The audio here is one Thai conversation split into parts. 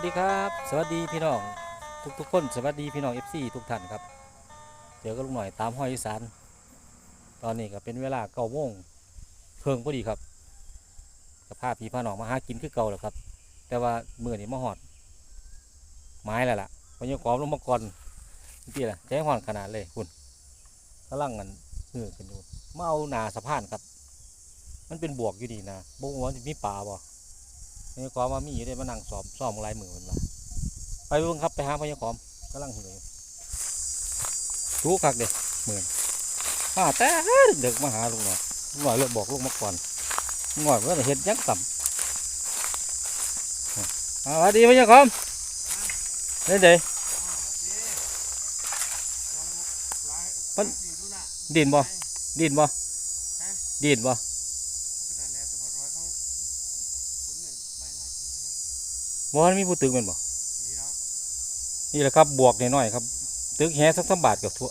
วัสดีครับ สวัสดีพี่น้อง ทุกทุกๆคนสวัสดีพี่น้อง FC ทุกท่านครับเจอกับลุงหน่อยตามห้อยอีสานตอนนี้ก็เป็นเวลาเก้าโมงเพิ่งพอดีครับกับพาพี่พาน้องมาหากินคือเก่าแล้วครับ แต่ว่ามือนี่มาหอด ไม้แล้วล่ะพยากรลงมาก่อนนี่แหละใจห่อนขนาดเลยคุณกำลังกันเฮือกันอยู่มาเอาหนาสะพานครับ มันเป็นบวกอยู่ดีนะบงว่าจะมีป่าบ่ พญาคอมว่ามีอยู่ได้มานั่งสอบซ่อมลายมือมันว่าไปเบิ่งครับไปหาพญาคอมกำลังหิวอยู่รู้คักเด็กเหมื่นมาแต่เด็กมาหาลุงหน่อยลุงหน่อยเลยบอกลุงมาก่อนหน่อยว่าเห็นยังต่ำสวัสดีพญาคอมเด้เด้มันดินบ่ดินบ่ดินบ่บ่ มันมีผู้ตึกแมันบ่นี่แหละครับบวกน้อยๆครับ ตึกแฮสักสามบาทกับทั่ว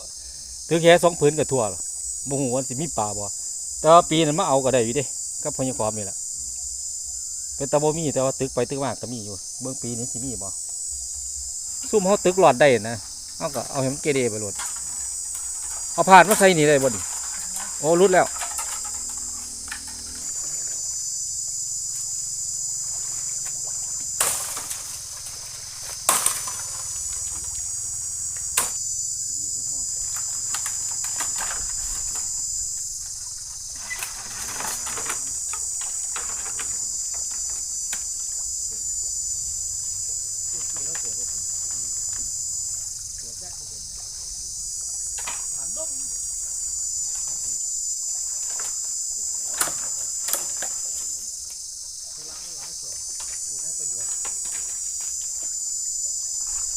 ตึกแฮสองผืนกับทั่วหรอบ่ฮู้ว่าสิมีป่าบ่แต่ว่าปีนั้นมาเอาก็ได้อยู่เด้กับพญาคอมนี่แหละเป็นตาบ่มีแต่ว่าตึกไปตึกมาก็มีอยู่ เบิ่งปีนี้สิมีบ่ซุ่มเฮาตึกหลอดได้นะเฮาก็เอาให้มันเกเรไปโลดเอาผ่านมาใส่นี่ได้บ่ดิโอ้รุดแล้ว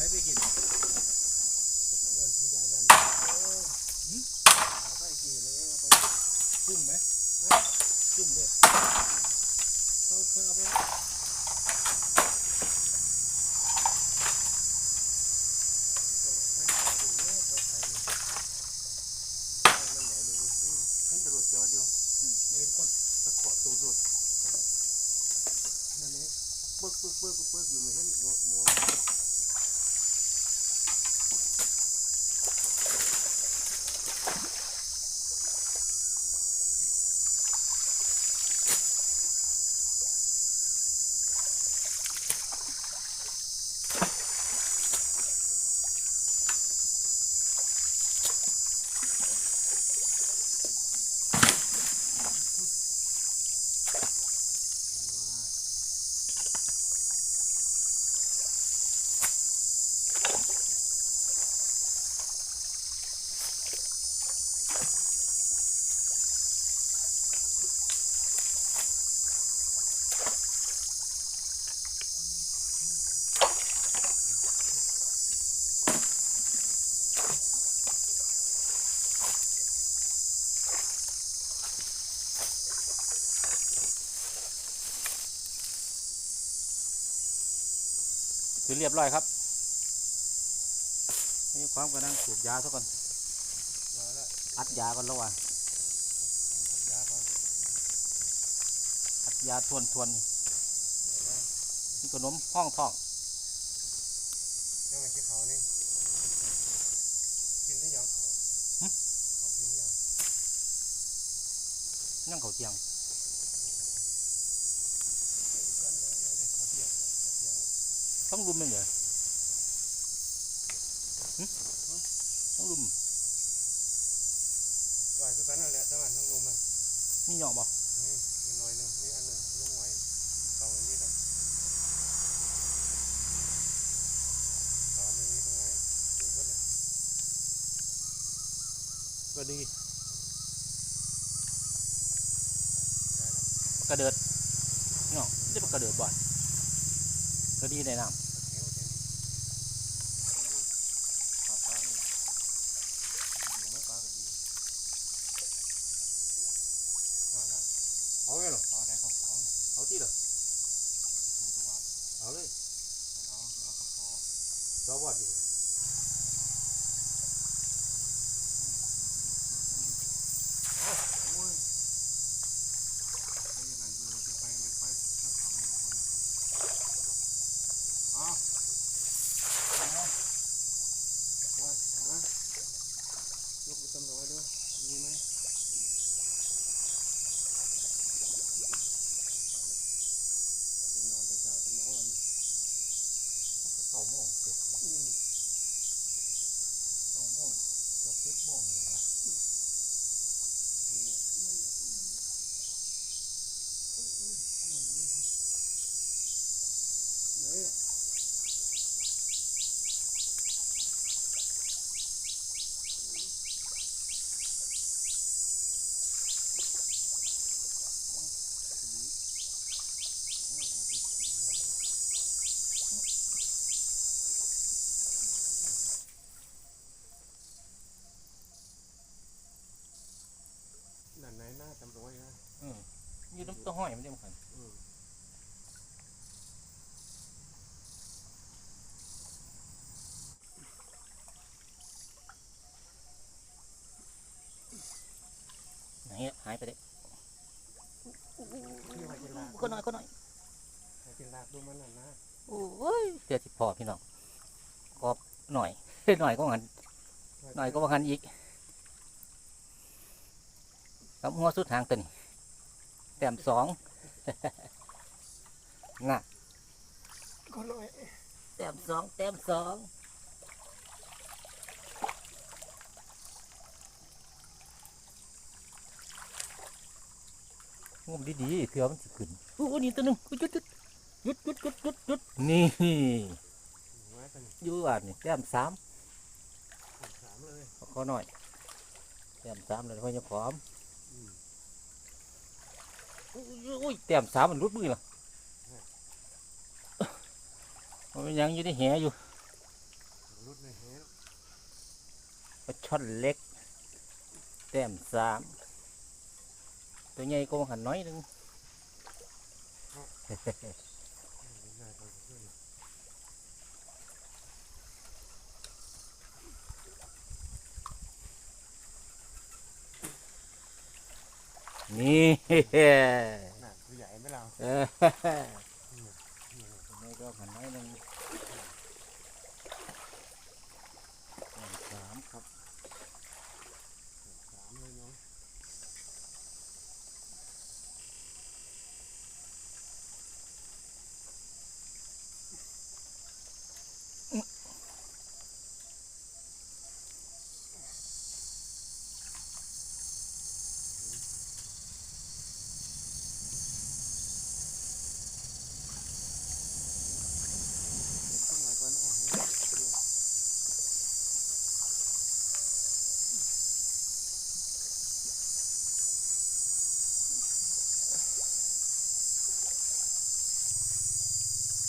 ไปไปกินจุ่มไหมจุ่มด้วยเขาเพิ่นเอาไปเห็นคนคือเรียบร้อยครับนี่ความกำลังสูบยาซะก่อนอัดยาก่อนแล้วว่ะอัดยาทวนทวนนี่ขนมห้องทองยังไงที่เขานี่กินได้ยังเขาเขากินยังนั่งเขาเทียง เขาเที่ยงเขาเที่ยง ต้องรุมมันเหรอหึต้องรุมก็คือกันนั่นแหละจังหวัดทั้งรวมมันนี่เหยาะบ่นี่มีหน่อยหนึ่งมีอันหนึ่งลุงไหวเขาอันนี้ละเขาไม่มีตรงไหนดูก็เนี่ยก็ดีได้ละปากกระเดิดเนาะไม่ได้ปากกระเดิดบ่อนก็ดีในน้เที่ย วเที่ยวนี้ขาดปลาหนึ่งหนูไม่ปลาก็ดีนั่นน่ะำเอาไงหรอ ต้นดอกไม้ด้วยมีไหมนอนแต่เช้าแต่นอนสองโมงเจ็ดสองโมงเกือบสิงแล้นะไม่ นไหนหน้าตำรวจนะอืมอยู่น้ำตัวห้อยมันเดียวกันอืมไหนอะหายไปเลยพี่ว่าจะลากก็น้อยก็น้อยว่าจะลากดูมันน่ะนะโอ้ยเดี๋ยวสิพอพี่น้องกอบหน่อย หน่อยก็หันหน่อยก็ว่าหันอีก กับหัวสุดทางตัวนี้แต้มสองง่ะก็ลอยแต้มสองแต้มสองงมดีๆเถื่อมันสิขึ้นโอ้นี่ตัวหนึงหยุดหยุดหยุดหยุดหยุดหยุดนี่ไว้เป็นอยู่อ่านนี่แต้มสามสามเลยขอหน่อยแต้มสามเลยพ่อจะพร้อมอืม อุ้ยอุ้ยแต้มสามมันรุดมือเหรอมันยังอยู่ในแหอยู่รุดในแหงปลาช่อนเล็ก แต้มสามตัวใหญ่ก็หันน้อยหนึงง่ายไปขึ้น นี่หนักผู้ใหญ่ไหมเราเออตัวใหญ่ก็หันน้อยหนึงแต้มสามครับ สามเลยเนาะ เห็นขึ้นมาก่อนอ๋อให้เดี๋ยว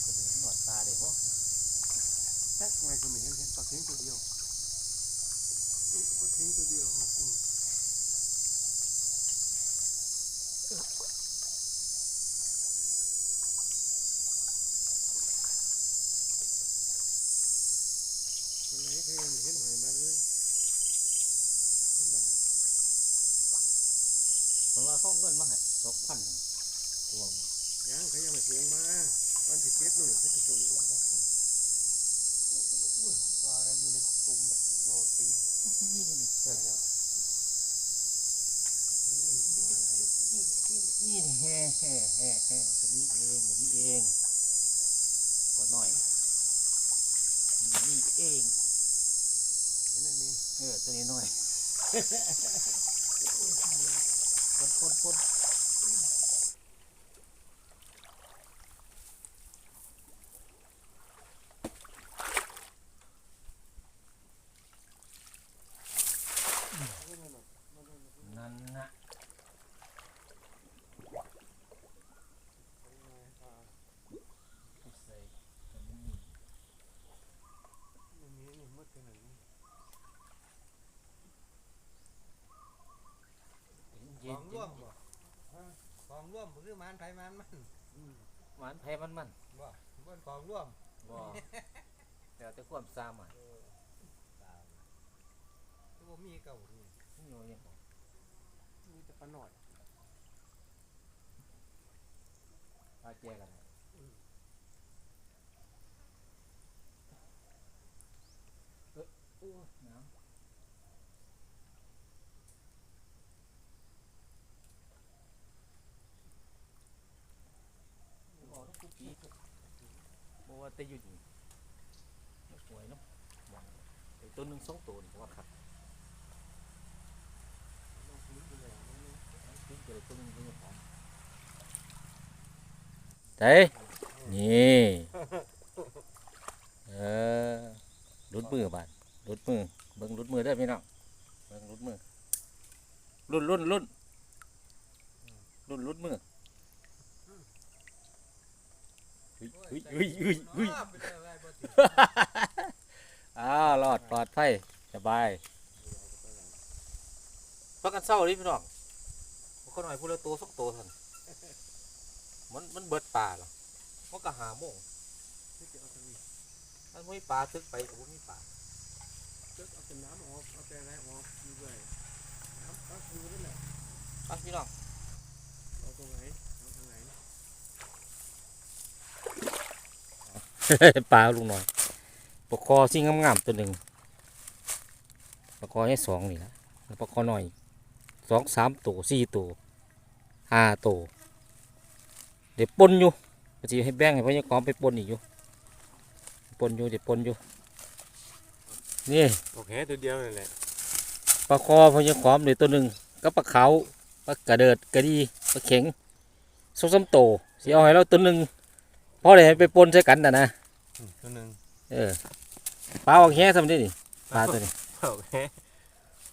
ก็เดินหนวดตาเด็กวะ แท็กไงก็ไม่เห็นเห็นปลาเค็งตัวเดียวอุ๊ยปลาเค็งตัวเดียวอืมคนไหนเคยเห็นเห็นหอยมาเลยเห็นได้เพราะว่าเขาเอาเงินมาให้สองพันตัวหนึ่งยังเขายังไม่ส่งมาวันที่เจ็ดนู่นเขาจะส่งลงมาอุ้ยปลาอะไรอยู่ในตุ่มโยนตี นี่นี่นี่ไหนเนี่ยอืมปลาอะไรนี่นี่แฮ่แฮ่แฮ่แฮ่ตัวนี้เองอย่างนี้เองก็หน่อยนี่นี่เองเห็นอันนี้เออตัวนี้หน่อยคนคนคนนนะใส่ตัวนี้ อันนี้นี่มดขนาดนี้ เย็น ของ ร่วมบ่ฮะของร่วมหรือมันไผมันมันหวานแพ้มันมันบ่บนของร่วมบ่แต่แต่ความซามอะเออตามที่บ่มีเก่านี่นี่โยยังบอกมีแต่ปลาหน่อยพาแจกันนะเอ้ยโอ้ยน้ำบอกต้องกูปีบอก ว่าแต่อยู่นี่สวยเนาะมองไอ้ตัวหนึ่งสองตัวนี่ว่าครับเต้นี่เออรุดมือบานรุดมือเบิ่งรุดมือได้พี่น้องเบิ่งรุดมือรุ่นรุ่นรุ่นรุ่นรุดมือ เฮ้ยเฮ้ยเฮ้ยเฮ้ยเฮ้ยอ้าวไปเลยไว้บ่ติดอ้าวรอดปลอดภัยสบายพักกันเศร้าดิพี่น้องก็หน่อยพูดแล้วตัวสักตัวท่านมันมันเบิดป่าเหรอมันก็หาโมงที่จะเอาทางนี้มันไม่มีป่าตึกไปกับมีป่าจะเอาแต่น้ำออกเอาแต่อะไรออกอยู่ด้วยน้ำตักอยู่นั่นแหละไปพี่น้อง เอาตรงไหนเอาตรงไหน ปลาลุงหน่อยปลาคอสิ่งงามๆตัวหนึ่งปลาคอให้สองนี่ละแล้วปลาคอหน่อยสองสามตัวสี่ตัวห้าตัวเดี๋ยวปนอยู่ก็จะให้แบ่งให้พ่อยังกอมไปปนอีกอยู่ปนอยู่เดี๋ยวปนอยู่นี่โอเคตัวเดียวนั่นแหละปลาคอพ่อยังกอมเดี๋ยวตัวหนึ่งก็ปลาเขาวปลากระเดิดกระดีปลาเข็งสองสามตัวสิเอาให้เราตัวหนึ่ง พอได้ให้ไปปนใส่กันนะนะตัวหนึ่งเออปลาออกแห่ทำได้ดิปลาตัวนี้โอเค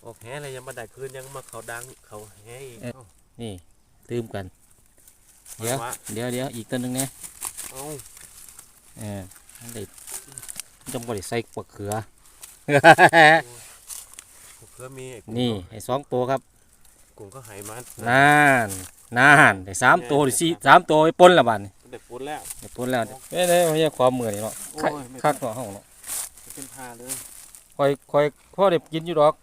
โอเคอะไรยังมาได้คืนยังมาเขาดังเขาแห้อีกเอ๊ะนี่ตืมกัน เดี๋ยววะเดี๋ยวเดี๋ยวอีกตัวหนึงเนี่ยเอาเออนั่นเด็ดจงบริใส่ปลาเขือเพื่อมีไอ้กุ้งนี่เขาให้สองตัวครับกุ้งก็หายมันนานนานได้สามตัวได้สี่สามตัวไปปนละบาดนี่ เด็กปุ้นแล้วได้ปนแล้วเอ้ยเนี่ยไม่ใช่ความมือนี่เนาะโอ้ยคักไม่คักเนาะห้องเนาะเป็นพาเลยคอยคอยพ่อได้กินอยู่ดอก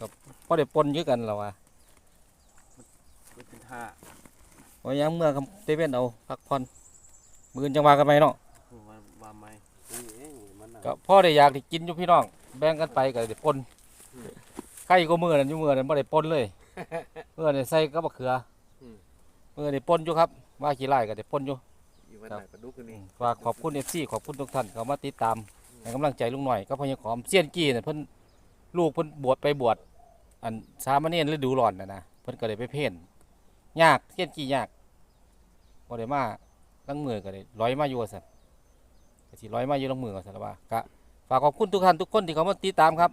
กับพ่อได้ปนเยอะกันแล้วว่ะไม่เป็นท่าพอยยังเมื่อคำเตเว่นเอาพักผ่อนมืออนจังว่ากันไปเนาะว่าว่าไม่นี่เองมันน่ะก็พ่อได้อยากได้กินอยู่พี่น้องแบ่งกันไปก็ได้ปนใครก็มือนั่นอยู่มือนั่นบ่ได้ปนเลย เมื่อนี่ใส่ก็บักเขืออเมื่อนี่ปนอยู่ครับ ว่าขี้ไล่ก็ได้ปนอยู่ อยู่วันครับไหนปลาดุกนี่ฝากขอบคุณเอฟซีขอบคุณทุกท่านเขามาติดตามให้กำลังใจลุงหน่อยก็พยาขอมเซียนกี้เนี่ยเพิ่นลูกเพิ่นบวชไปบวชอันสามเณรฤดูร้อนนะนะเพิ่นก็เลยไปเพ่นยากเซียนกี้ยากบ่ได้มาลังมือก็เลยร้อยมาอยู่ว่าซั่นก็สิร้อยมาอยู่ลังมือว่าซั่นล่ะว่าก็ฝากขอบคุณทุกท่านทุกคนที่เขามาติดตามครับ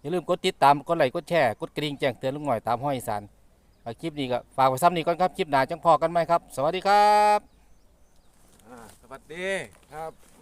อย่าลืมกดติดตามกดไลค์กดแชร์กดกระดิ่งแจ้งเตือนลุงหน่อยตามห้อยอีสานแล้ว คลิปนี้ก็ฝากไว้ซ้ำนี้ก่อนครับ คลิปหน้าจังพอกันไหมครับ สวัสดีครับ อ่าสวัสดีครับ